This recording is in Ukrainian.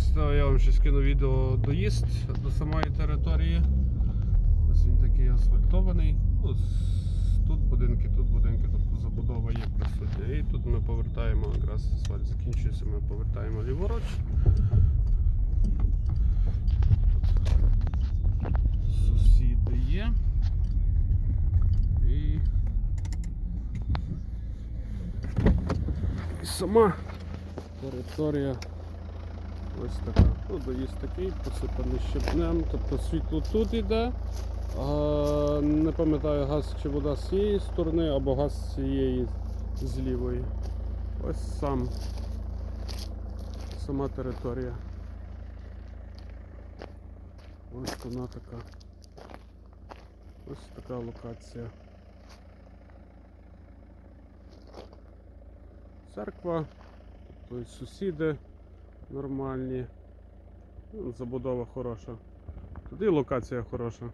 Ось то я вам ще скину відео доїзд до самої території. Ось він такий асфальтований. Ну, тут будинки, тут будинки, тобто забудова є присутня. І тут ми повертаємо, якраз асфальт закінчується, ми повертаємо ліворуч. Тут сусіди є. І І сама територія ось така. Ну, доїзд такий, посипаний щебнем, тобто світло тут йде. А, не пам'ятаю, газ чи вода з цієї сторони або газ з цієї з лівої. Ось сам сама територія. Ось вона така. Ось така локація. Церква, тобто сусіди нормальні, забудова хороша. Туди локація хороша.